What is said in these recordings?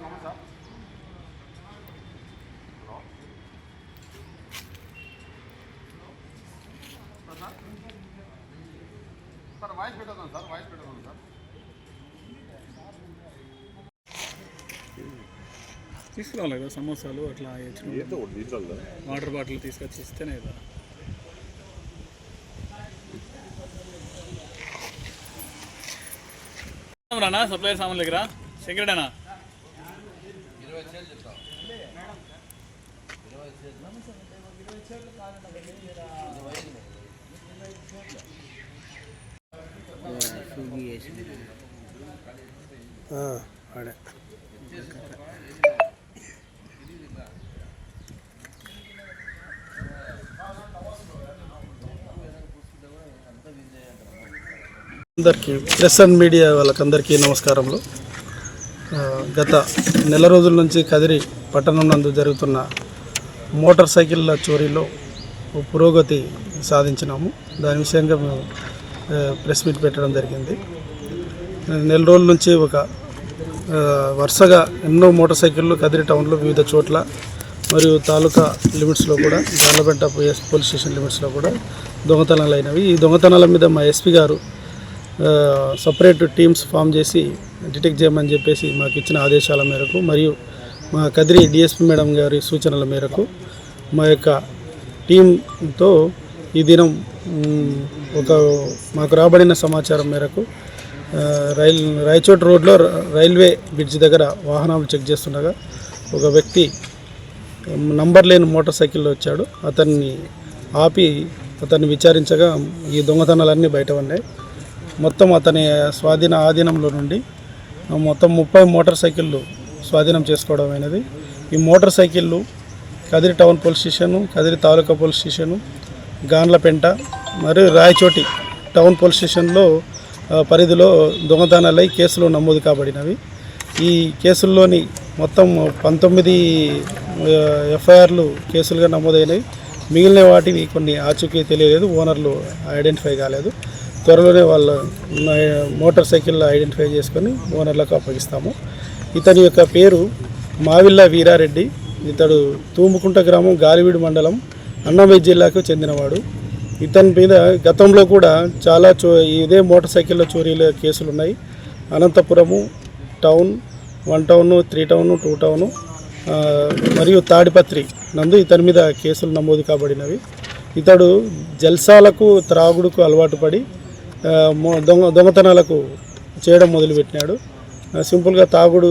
Sir నమస్తే sir hello sir sir తీసుకురావాలి కదా సమోసాలు అట్లా వాటర్ బాటిల్ తీసుకొచ్చి ఇస్తేనే కదా. రానా సప్లైర్ సామాన్ దగ్గర? శంకరడనా అందరికీ ప్రెస్ అండ్ మీడియా వాళ్ళకందరికీ నమస్కారములు. గత నెల రోజుల నుంచి కదిరి పట్టణం నందు జరుగుతున్న మోటార్ సైకిళ్ళ చోరీలో ఓ పురోగతి సాధించినాము. దాని విషయంగా మేము ప్రెస్ మీట్ పెట్టడం జరిగింది. నెల రోజుల నుంచి ఒక వరుసగా ఎన్నో మోటార్ సైకిళ్ళు కదిరి టౌన్లో వివిధ చోట్ల మరియు తాలూకా లిమిట్స్లో కూడా జాలపెంట పోయస్ పోలీస్ స్టేషన్ లిమిట్స్లో కూడా దొంగతనాలు అయినవి. ఈ దొంగతనాల మీద మా ఎస్పీ గారు సపరేట్ టీమ్స్ ఫామ్ చేసి డిటెక్ట్ చేయమని చెప్పేసి మాకు ఇచ్చిన ఆదేశాల మేరకు మరియు మా కదిరి డిఎస్పీ మేడం గారి సూచనల మేరకు మా యొక్క టీంతో ఈ దినం ఒక మాకు రాబడిన సమాచారం మేరకు రైల్ రాయచోట్ రోడ్లో రైల్వే బ్రిడ్జ్ దగ్గర వాహనాలు చెక్ చేస్తుండగా ఒక వ్యక్తి నంబర్ లేని మోటార్ సైకిల్లో వచ్చాడు. అతన్ని ఆపి అతన్ని విచారించగా ఈ దొంగతనాలన్నీ బయట ఉన్నాయి మొత్తం అతని స్వాధీన ఆధీనంలో నుండి మొత్తం ముప్పై మోటార్ సైకిళ్ళు స్వాధీనం చేసుకోవడం అయినది. ఈ మోటార్ సైకిళ్ళు Kadiri town police station Kadiri taluka police station Ganlapenta మరియు రాయచోటి టౌన్ పోలీస్ స్టేషన్లో పరిధిలో దొంగతనాలై కేసులు నమోదు కాబడినవి. ఈ కేసుల్లోని మొత్తం పంతొమ్మిది ఎఫ్ఐఆర్లు కేసులుగా నమోదైనవి. మిగిలిన వాటివి కొన్ని ఆచూకీ తెలియలేదు ఓనర్లు ఐడెంటిఫై కాలేదు. త్వరలోనే వాళ్ళ మోటార్ సైకిల్ ఐడెంటిఫై చేసుకొని ఓనర్లకు అప్పగిస్తాము. ఇతని యొక్క పేరు మావిల్ల వీరారెడ్డి. ఇతడు తూముకుంట గ్రామం గాలివీడు మండలం అన్నమయ్య జిల్లాకు చెందినవాడు. ఇతని మీద గతంలో కూడా చాలా చో ఇదే మోటార్ సైకిళ్ళ చోరీల కేసులు ఉన్నాయి Anantapur town one town three town two town మరియు తాడిపత్రి నందు ఇతని మీద కేసులు నమోదు కాబడినవి. ఇతడు జల్సాలకు త్రాగుడుకు అలవాటు పడి దొంగ దొంగతనాలకు చేయడం మొదలుపెట్టినాడు. సింపుల్గా తాగుడు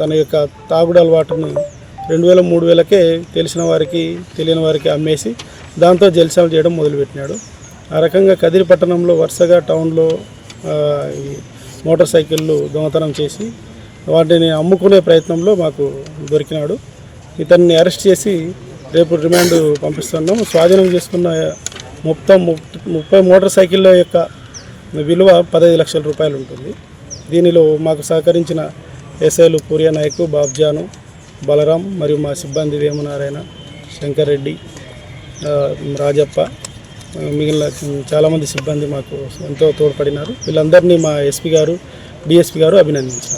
తన యొక్క తాగుడు అలవాటును రెండు వేల మూడు వేలకే తెలిసిన వారికి తెలియని వారికి అమ్మేసి దాంతో జల్సాలు చేయడం మొదలుపెట్టినాడు. ఆ రకంగా కదిరి పట్టణంలో వరుసగా టౌన్లో ఈ మోటార్ సైకిళ్ళు దొంగతనం చేసి వాటిని అమ్ముకునే ప్రయత్నంలో మాకు దొరికినాడు. ఇతన్ని అరెస్ట్ చేసి రేపు రిమాండ్ పంపిస్తున్నాం స్వాధీనం చేసుకున్న మొత్తం ముప్పై మోటార్ సైకిళ్ళ యొక్క విలువ పదహైదు లక్షల రూపాయలు ఉంటుంది. దీనిలో మాకు సహకరించిన ఎస్ఐలు పూరియా నాయక్ బాబ్జాను బలరాం మరియు మా సిబ్బంది వేమనారాయణ శంకర్ రెడ్డి రాజప్ప మిగిలిన చాలామంది సిబ్బంది మాకు ఎంతో తోడ్పడినారు. వీళ్ళందరినీ మా ఎస్పీ గారు డిఎస్పీ గారు అభినందించారు.